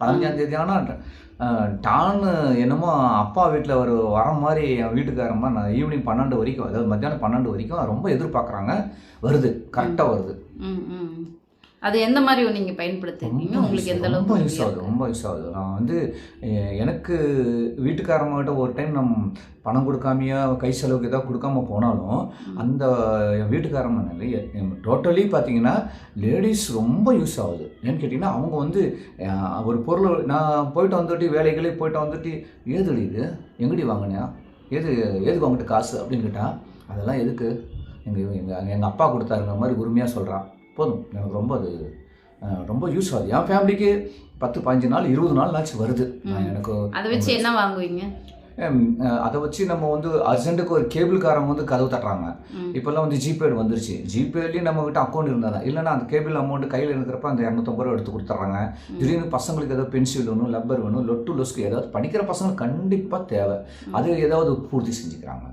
பதினஞ்சாம் தேதி ஆனால் டான்னு என்னமோ அப்பா வீட்டில் ஒரு வரம் மாதிரி என் வீட்டுக்காரம்மா நான் ஈவினிங் பன்னெண்டு வரைக்கும் அதாவது மத்தியானம் பன்னெண்டு வரைக்கும் ரொம்ப எதிர்பார்க்குறாங்க. வருது கரெக்டாக வருது. அது எந்த மாதிரி நீங்கள் பயன்படுத்திருக்கீங்க? ரொம்ப உங்களுக்கு எந்த ரொம்ப அளவுக்கு யூஸ் ஆகுது ரொம்ப யூஸ் ஆகுது. நான் வந்து எனக்கு வீட்டுக்காரங்ககிட்ட ஒரு டைம் நம் பணம் கொடுக்காமையா கை செலவுக்கு ஏதாவது கொடுக்காம போனாலும் அந்த என் வீட்டுக்காரங்க டோட்டலி பார்த்தீங்கன்னா லேடிஸ் ரொம்ப யூஸ் ஆகுது. ஏன்னு கேட்டிங்கன்னா அவங்க வந்து ஒரு பொருள் நான் போயிட்டு வந்துட்டு வேலைகளே போயிட்டு வந்துட்டு ஏதுடி இது? எங்கடி வாங்கினியா? எது எதுக்கு வாங்கிட்டு காசு? அப்படின்னு கேட்டால் அதெல்லாம் எதுக்கு? எங்கள் எங்கள் எங்கள் அப்பா கொடுத்தாருங்கிற மாதிரி உரிமையாக சொல்கிறான் போதும். எனக்கு ரொம்ப அது ரொம்ப யூஸ் ஆகுது. என் ஃபேமிலிக்கு பத்து பதினஞ்சு நாள் இருபது நாள் ஆச்சு வருது. எனக்கு அதை வச்சு என்ன வாங்குவீங்க? அதை வச்சு நம்ம வந்து அர்ஜென்ட்டுக்கு ஒரு கேபிள்காரங்க வந்து கதவு தட்டுறாங்க. இப்போல்லாம் வந்து ஜிபே வந்துருச்சு. ஜிபேலேயும் நம்மகிட்ட அக்கௌண்ட் இருந்தால் தான். இல்லைன்னா அந்த கேபிள் அமௌண்ட் கையில் இருக்கிறப்ப அந்த இரநூத்தம்பது ரூபா எடுத்து கொடுத்துட்றாங்க. திடீர்னு பசங்களுக்கு ஏதாவது பென்சில் வேணும் லப்பர் வேணும் லொட்டு லொஸ்க்கு ஏதாவது படிக்கிற பசங்களுக்கு கண்டிப்பாக தேவை. அது ஏதாவது பூர்த்தி செஞ்சுக்கிறாங்க.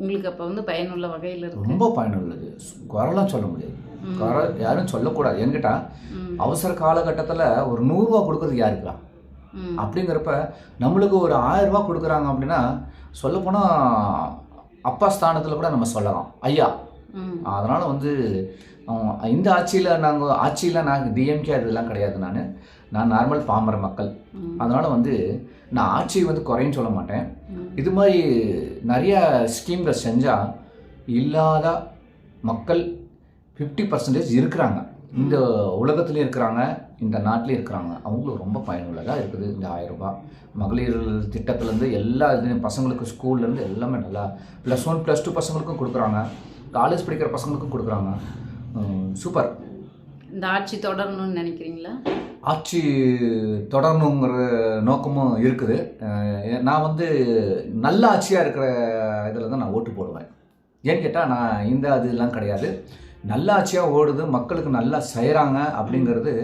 உங்களுக்கு அப்போ வந்து பயனுள்ள வகையில் ரொம்ப பயனுள்ளது. குறைலாம் சொல்ல முடியாது. யாரும் சொல்லக்கூடாது. என்கிட்ட. அவசர காலகட்டத்தில் ஒரு நூறுரூவா கொடுக்கறதுக்கு யாருக்கா அப்படிங்கிறப்ப நம்மளுக்கு ஒரு ஆயிரம் ரூபாய் கொடுக்குறாங்க அப்படின்னா சொல்லப்போனால் அப்பா ஸ்தானத்தில் கூட நம்ம சொல்லலாம். ஐயா. அதனால் வந்து இந்த ஆட்சியில் நாங்கள் ஆட்சியில் நாங்கள் டிஎம்கே இதெல்லாம் கிடையாது நான். நான் நார்மல் பாமர மக்கள். அதனால் வந்து நான் ஆட்சி வந்து குறைன்னு சொல்ல மாட்டேன். இது மாதிரி நிறைய ஸ்கீம்கள் செஞ்சால் இல்லாத மக்கள் ஃபிஃப்டி பர்சன்டேஜ் இருக்கிறாங்க. இந்த உலகத்துலேயும் இருக்கிறாங்க இந்த நாட்டிலையும் இருக்கிறாங்க. அவங்களுக்கு ரொம்ப பயனுள்ளதாக இருக்குது. இந்த ஆயிரம் ரூபாய். மகளிர் திட்டத்துலேருந்து எல்லா இதுலையும் பசங்களுக்கு ஸ்கூல்லேருந்து எல்லாமே நல்லா ப்ளஸ் ஒன் ப்ளஸ் டூ பசங்களுக்கும் கொடுக்குறாங்க. காலேஜ் படிக்கிற பசங்களுக்கும் கொடுக்குறாங்க. சூப்பர் இந்த ஆட்சி தொடரணும்னு நினைக்கிறீங்களா? ஆட்சி தொடரணுங்கிற நோக்கமும் இருக்குது. நான் வந்து நல்ல ஆட்சியாக இருக்கிற இதில் தான் நான் ஓட்டு போடுவேன். ஏன்னு கேட்டால் நான் இந்த அதுலாம் கிடையாது. நல்ல ஆட்சியாக ஓடுது மக்களுக்கு நல்லா செய்கிறாங்க அப்படிங்கிறது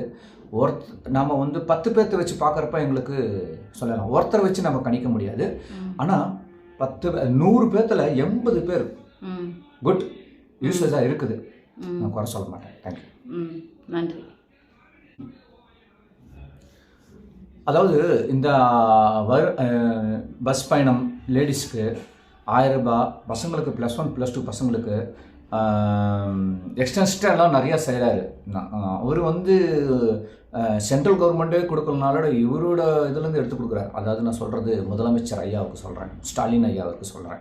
ஒருத்த நம்ம வந்து பத்து பேர்த்த வச்சு பார்க்குறப்ப எங்களுக்கு சொல்லலாம். ஒருத்தரை வச்சு நம்ம கணிக்க முடியாது. ஆனால் பத்து நூறு பேர்த்தில் எண்பது பேர் குட் யூசஸாக இருக்குது. நான் குறை சொல்ல மாட்டேன். தேங்க்யூ நன்றி. அதாவது இந்த வரு பஸ் பயணம் லேடிஸ்க்கு ஆயிரம் ரூபாய் பசங்களுக்கு ப்ளஸ் ஒன் ப்ளஸ் டூ பசங்களுக்கு எக்ஸ்டென்ஸ்டெல்லாம் நிறையா செய்கிறாரு அவர் வந்து சென்ட்ரல் கவர்மெண்ட்டே கொடுக்கலனால இவரோட இதுலேருந்து எடுத்து கொடுக்குறாரு. அதாவது நான் சொல்கிறது முதலமைச்சர் ஐயாவுக்கு சொல்கிறேன் ஸ்டாலின் ஐயாவுக்கு சொல்கிறேன்